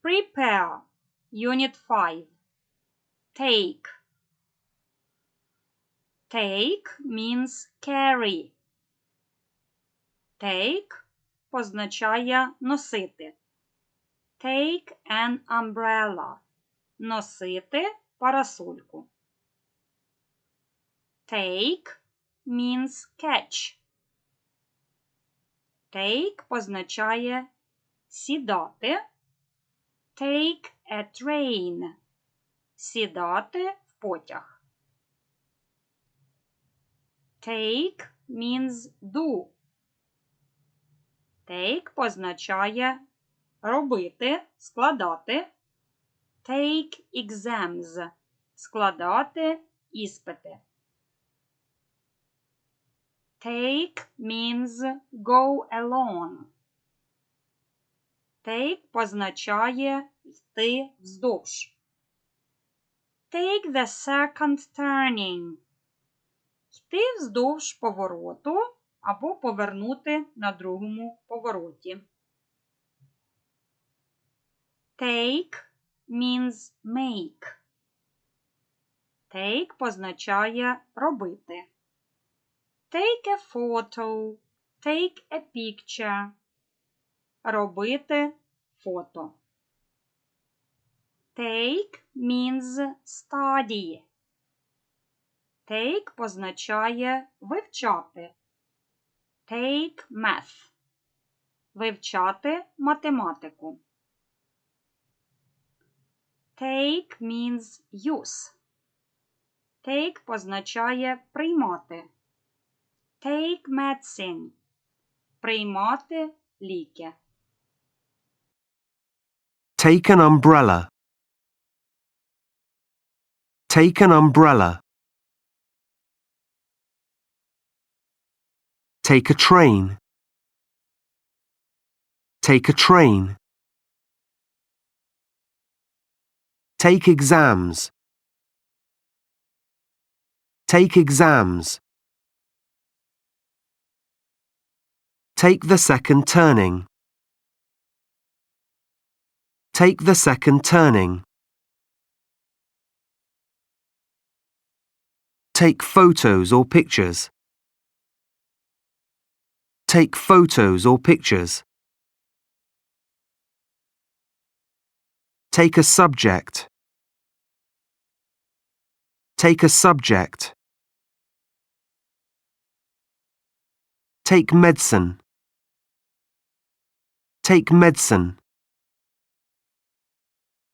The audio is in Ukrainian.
Prepare. Unit 5. Take. Take means carry. Take позначає носити. Take an umbrella. Носити парасольку. Take means catch. Take позначає сідати. Take a train. Сідати в потяг. Take means do. Take позначає робити, складати. Take exams. Складати іспити. Take means go along. Take позначає йти вздовж. Take the second turning. Йти вздовж повороту або повернути на другому повороті. Take means make. Take позначає робити. Take a photo. Take a picture. Робити фото. Take means study. Take позначає вивчати. Take math. Вивчати математику. Take means use. Take позначає приймати. Take medicine. Приймати ліки. Take an umbrella. Take an umbrella. Take a train. Take a train. Take exams. Take exams. Take the second turning. Take the second turning. Take photos or pictures. Take photos or pictures. Take a subject. Take a subject. Take medicine. Take medicine.